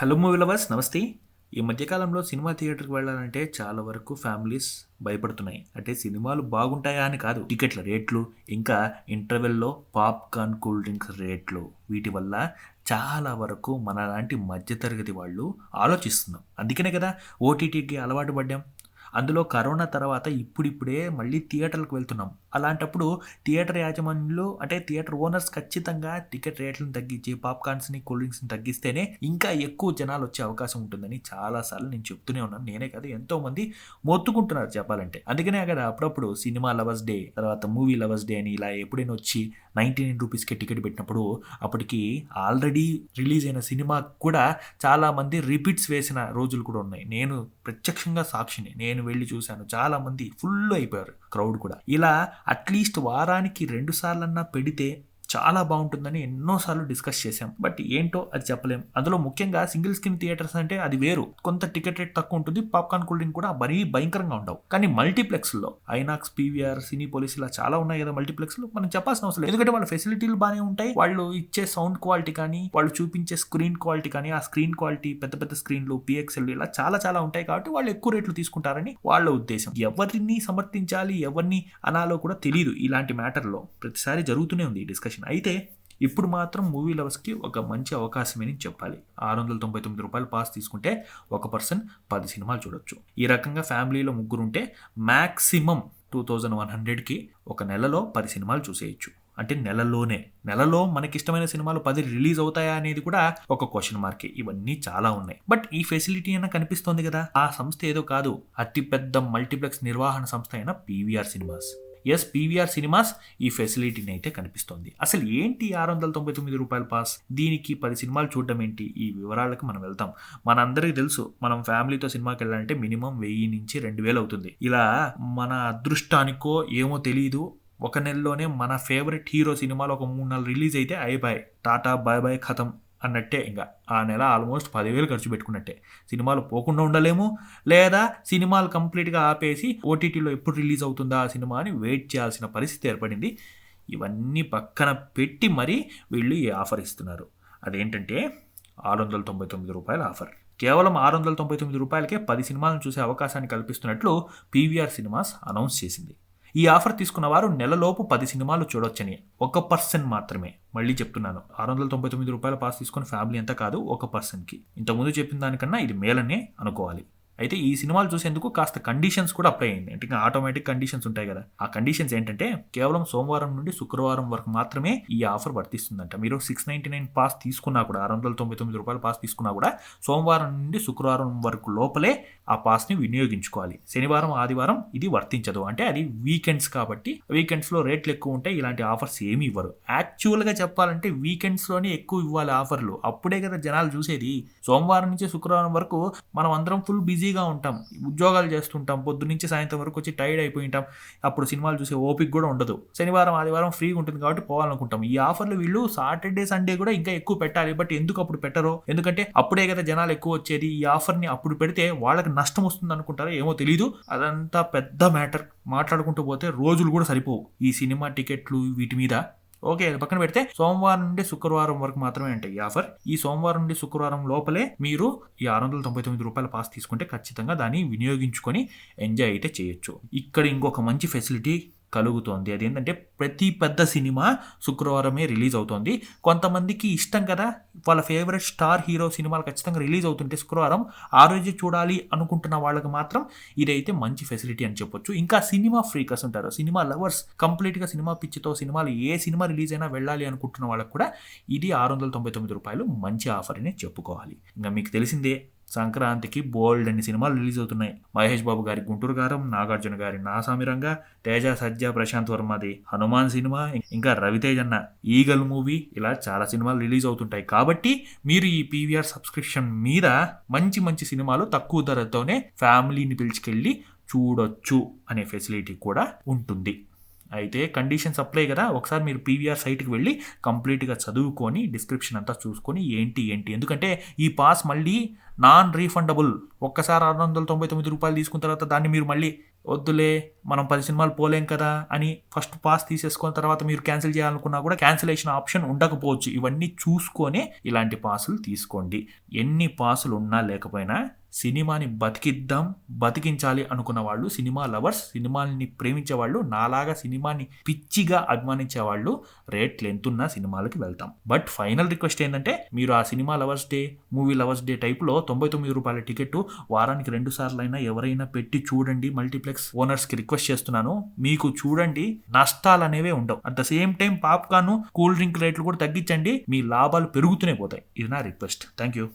Hello movie lovers నమస్తే ఈ మధ్యకాలంలో సినిమా థియేటర్కి వెళ్ళాలంటే చాలా వరకు ఫ్యామిలీస్ భయపడుతున్నాయి. అంటే సినిమాలు బాగుంటాయా అని కాదు. టికెట్ల రేట్లు ఇంకా ఇంటర్వెల్లో పాప్కార్న్ కూల్ డ్రింక్స్ రేట్లు. వీటి వల్ల చాలా వరకు మన లాంటి మధ్యతరగతి వాళ్ళు ఆలోచిస్తున్నాం అందుకనే కదా ఓటీటీకి అలవాటు పడ్డాం. అందులో కరోనా తర్వాత ఇప్పుడిప్పుడే మళ్ళీ థియేటర్లకు వెళ్తున్నాం. అలాంటప్పుడు థియేటర్ యాజమాన్యులు అంటే థియేటర్ ఓనర్స్ ఖచ్చితంగా టికెట్ రేట్లను తగ్గించి పాప్కార్న్స్ని కూల్ డ్రింక్స్ని తగ్గిస్తేనే ఇంకా ఎక్కువ జనాలు వచ్చే అవకాశం ఉంటుందని చాలాసార్లు నేను చెప్తూనే ఉన్నాను. నేనే కాదు ఎంతోమంది మొత్తుకుంటున్నారు చెప్పాలంటే. అందుకనే కదా అప్పుడప్పుడు సినిమా లవర్స్ డే తర్వాత మూవీ లవర్స్ డే అని ఇలా ఎప్పుడైనా వచ్చి నైంటీ నైన్ రూపీస్కి టికెట్ పెట్టినప్పుడు అప్పటికి ఆల్రెడీ రిలీజ్ అయిన సినిమా కూడా చాలామంది రిపీట్స్ వేసిన రోజులు కూడా ఉన్నాయి. నేను ప్రత్యక్షంగా సాక్షిని నేను వెళ్ళి చూశాను. చాలా మంది ఫుల్ అయిపోయారు క్రౌడ్ కూడా. ఇలా అట్లీస్ట్ వారానికి రెండు సార్లన్నా పెడితే చాలా బాగుంటుందని ఎన్నోసార్లు డిస్కస్ చేశాం. బట్ ఏంటో అది చెప్పలేం. అందులో ముఖ్యంగా సింగిల్ స్క్రీన్ థియేటర్స్ అంటే అది వేరు. కొంత టికెట్ రేట్ తక్కువ ఉంటుంది. పాప్కార్న్ కూల్ డ్రింక్ కూడా మరీ భయంకరంగా ఉండవు. కానీ మల్టీప్లెక్స్లో ఐనాక్స్ పీవీఆర్ సినీ పోలీస్ ఇలా చాలా ఉన్నాయి కదా మల్టీప్లెక్స్లో. మనం చెప్పాల్సిన అవసరం లేదు. ఎందుకంటే వాళ్ళ ఫెసిలిటీలు బాగానే ఉంటాయి. వాళ్ళు ఇచ్చే సౌండ్ క్వాలిటీ కానీ వాళ్ళు చూపించే స్క్రీన్ క్వాలిటీ కానీ ఆ స్క్రీన్ క్వాలిటీ పెద్ద పెద్ద స్క్రీన్లు పిఎక్సెల్ ఇలా చాలా చాలా ఉంటాయి కాబట్టి వాళ్ళు ఎక్కువ రేట్లు తీసుకుంటారని వాళ్ళ ఉద్దేశం. ఎవరిని సమర్థించాలి ఎవరిని అనాలో కూడా తెలియదు ఇలాంటి మ్యాటర్లో. ప్రతిసారి జరుగుతూనే ఉంది ఈ డిస్కషన్. అయితే ఇప్పుడు మాత్రం మూవీ లవర్స్కి ఒక మంచి అవకాశమని చెప్పాలి. ఆరు వందల తొంభై తొమ్మిది రూపాయలు పాస్ తీసుకుంటే ఒక పర్సన్ పది సినిమాలు చూడొచ్చు. ఈ రకంగా ఫ్యామిలీలో ముగ్గురు ఉంటే మ్యాక్సిమం టూ థౌజండ్ వన్ హండ్రెడ్కి ఒక నెలలో పది సినిమాలు చూసేయచ్చు. అంటే నెలలోనే. నెలలో మనకి ఇష్టమైన సినిమాలు పది రిలీజ్ అవుతాయా అనేది కూడా ఒక క్వశ్చన్ మార్కే. ఇవన్నీ చాలా ఉన్నాయి. బట్ ఈ ఫెసిలిటీ అయినా కనిపిస్తోంది కదా. ఆ సంస్థ ఏదో కాదు. అతిపెద్ద మల్టీప్లెక్స్ నిర్వహణ సంస్థ అయిన PVR cinemas. Yes PVR cinemas ఈ ఫెసిలిటీని అయితే కనిపిస్తోంది. అసలు ఏంటి ఆరు వందల తొంభై తొమ్మిది రూపాయల పాస్? దీనికి పది సినిమాలు చూడడం ఏంటి? ఈ వివరాలకు మనం వెళ్తాం. మనందరికీ తెలుసు మనం ఫ్యామిలీతో సినిమాకి వెళ్ళాలంటే మినిమం వెయ్యి నుంచి రెండు వేలు అవుతుంది. ఇలా మన అదృష్టానికో ఏమో తెలియదు ఒక నెలలోనే మన ఫేవరెట్ హీరో సినిమాలు ఒక మూడు నెలలు రిలీజ్ అయితే అయిపోయాయి. టాటా బాయ్ బాయ్ ఖతం. అన్నట్టే ఇంకా ఆ నెల ఆల్మోస్ట్ పదివేలు ఖర్చు పెట్టుకున్నట్టే. సినిమాలు పోకుండా ఉండలేము. లేదా సినిమాలు కంప్లీట్గా ఆపేసి ఓటీటీలో ఎప్పుడు రిలీజ్ అవుతుందా ఆ సినిమా అని వెయిట్ చేయాల్సిన పరిస్థితి ఏర్పడింది. ఇవన్నీ పక్కన పెట్టి మరీ వీళ్ళు ఈ ఆఫర్ ఇస్తున్నారు. అదేంటంటే ఆరు వందల తొంభై తొమ్మిది రూపాయల ఆఫర్. కేవలం ఆరు వందల తొంభై తొమ్మిది రూపాయలకే పది సినిమాలను చూసే అవకాశాన్ని కల్పిస్తున్నట్లు పీవీఆర్ సినిమాస్ అనౌన్స్ చేసింది. ఈ ఆఫర్ తీసుకున్న వారు నెలలోపు పది సినిమాలు చూడొచ్చని. ఒక పర్సన్ మాత్రమే. మళ్ళీ చెప్తున్నాను. ఆరు వందల తొంభై తొమ్మిది రూపాయల పాస్ తీసుకుని ఫ్యామిలీ అంతా కాదు ఒక పర్సన్కి ఇంతకుముందు చెప్పిన దానికన్నా ఇది మేలనే అనుకోవాలి. అయితే ఈ సినిమాలు చూసేందుకు కాస్త కండిషన్స్ కూడా అప్లై అయింది అంటే ఇంకా ఆటోమేటిక్ కండిషన్స్ ఉంటాయి కదా. ఆ కండిషన్స్ ఏంటంటే కేవలం సోమవారం నుండి శుక్రవారం వరకు మాత్రమే ఈ ఆఫర్ వర్తిస్తుందంట. మీరు సిక్స్ నైన్టీ నైన్ పాస్ తీసుకున్నా కూడా ఆరు వందల తొంభై తొమ్మిది రూపాయలు పాస్ తీసుకున్నా కూడా సోమవారం నుండి శుక్రవారం వరకు లోపలే ఆ పాస్ని వినియోగించుకోవాలి. శనివారం ఆదివారం ఇది వర్తించదు. అంటే అది వీకెండ్స్ కాబట్టి వీకెండ్స్లో రేట్లు ఎక్కువ ఉంటాయి ఇలాంటి ఆఫర్స్ ఏమి ఇవ్వరు. యాక్చువల్గా చెప్పాలంటే వీకెండ్స్లోనే ఎక్కువ ఇవ్వాలి ఆఫర్లు అప్పుడే కదా జనాలు చూసేది. సోమవారం నుంచి శుక్రవారం వరకు మనం అందరం ఫుల్ బిజీగా ఉంటాం ఉద్యోగాలు చేస్తుంటాం పొద్దు నుంచి సాయంత్రం వరకు వచ్చి టైర్డ్ అయిపోయి ఉంటాం. అప్పుడు సినిమాలు చూసే ఓపిక కూడా ఉండదు. శనివారం ఆదివారం ఫ్రీగా ఉంటుంది కాబట్టి పోవాలనుకుంటాం. ఈ ఆఫర్లు వీళ్ళు సాటర్డే సండే కూడా ఇంకా ఎక్కువ పెట్టాలి. బట్ ఎందుకు అప్పుడు పెట్టరో? ఎందుకంటే అప్పుడే కదా జనాలు ఎక్కువ వచ్చేది. ఈ ఆఫర్ని అప్పుడు పెడితే వాళ్ళకి నష్టం వస్తుంది అనుకుంటారో ఏమో తెలియదు అదంతా పెద్ద మ్యాటర్. మాట్లాడుకుంటూ పోతే రోజులు కూడా సరిపోవు. ఈ సినిమా టికెట్లు వీటి మీద ఓకే పక్కన పెడితే సోమవారం నుండి శుక్రవారం వరకు మాత్రమే అంటే ఈ ఆఫర్. ఈ సోమవారం నుండి శుక్రవారం లోపలే మీరు ఈ ఆరు వందల తొంభై తొమ్మిది రూపాయల పాస్ తీసుకుంటే ఖచ్చితంగా దాన్ని వినియోగించుకొని ఎంజాయ్ అయితే చేయొచ్చు. ఇక్కడ ఇంకొక మంచి ఫెసిలిటీ కలుగుతోంది. అదేంటంటే ప్రతి పెద్ద సినిమా శుక్రవారమే రిలీజ్ అవుతోంది. కొంతమందికి ఇష్టం కదా వాళ్ళ ఫేవరెట్ స్టార్ హీరో సినిమాలు ఖచ్చితంగా రిలీజ్ అవుతుంటే శుక్రవారం ఆ రోజు చూడాలి అనుకుంటున్న వాళ్ళకి మాత్రం ఇదైతే మంచి ఫెసిలిటీ అని చెప్పొచ్చు. ఇంకా సినిమా ఫ్రీకర్స్ ఉంటారు. సినిమా లవర్స్ కంప్లీట్గా సినిమా పిచ్చితో సినిమాలు ఏ సినిమా రిలీజ్ అయినా వెళ్ళాలి అనుకుంటున్న వాళ్ళకి కూడా ఇది ఆరు వందల తొంభై తొమ్మిది రూపాయలు మంచి ఆఫర్ అని చెప్పుకోవాలి. ఇంకా మీకు తెలిసిందే సంక్రాంతికి బోల్డ్ అన్ని సినిమాలు రిలీజ్ అవుతున్నాయి. మహేష్ బాబు గారి గుంటూరు గారం నాగార్జున గారి నాసామిరంగా తేజ సజ్జ ప్రశాంత్ వర్మది హనుమాన్ సినిమా ఇంకా రవితేజ్ అన్న ఈగల్ మూవీ ఇలా చాలా సినిమాలు రిలీజ్ అవుతుంటాయి. కాబట్టి మీరు ఈ పీవీఆర్ సబ్స్క్రిప్షన్ మీద మంచి మంచి సినిమాలు తక్కువ ధరతోనే ఫ్యామిలీని పిలుచుకెళ్ళి చూడొచ్చు అనే ఫెసిలిటీ కూడా ఉంటుంది. అయితే కండిషన్స్ అప్లై కదా ఒకసారి మీరు పీవీఆర్ సైట్కి వెళ్ళి కంప్లీట్గా చదువుకొని డిస్క్రిప్షన్ అంతా చూసుకొని ఏంటి ఏంటి? ఎందుకంటే ఈ పాస్ మళ్ళీ నాన్ రీఫండబుల్ ఒక్కసారి ఆరు వందల తొంభై తొమ్మిది రూపాయలు తీసుకున్న తర్వాత దాన్ని మీరు మళ్ళీ వద్దులే మనం పది సినిమాలు పోలేం కదా అని ఫస్ట్ పాస్ తీసేసుకున్న తర్వాత మీరు క్యాన్సిల్ చేయాలనుకున్నా కూడా క్యాన్సిలేషన్ ఆప్షన్ ఉండకపోవచ్చు. ఇవన్నీ చూసుకొని ఇలాంటి పాసులు తీసుకోండి. ఎన్ని పాసులు ఉన్నా లేకపోయినా సినిమాని బతికిద్దాం బతికించాలి అనుకున్న వాళ్ళు సినిమా లవర్స్ సినిమాని ప్రేమించే వాళ్ళు నాలాగా సినిమాని పిచ్చిగా అభిమానించే వాళ్ళు రేట్లు ఎంతున్నా సినిమాలకి వెళ్తాం. బట్ ఫైనల్ రిక్వెస్ట్ ఏంటంటే మీరు ఆ cinema lovers day movie lovers day టైప్లో తొంభై తొమ్మిది రూపాయల టికెట్ వారానికి రెండు సార్లు అయినా ఎవరైనా పెట్టి చూడండి. మల్టీప్లెక్స్ ఓనర్స్కి రిక్వెస్ట్ చేస్తున్నాను. మీకు చూడండి నష్టాలు అనేవే ఉండవు. At the same time popcorn cool drink రేట్లు కూడా తగ్గించండి. మీ లాభాలు పెరుగుతూనే పోతాయి. ఇది నా రిక్వెస్ట్. Thank you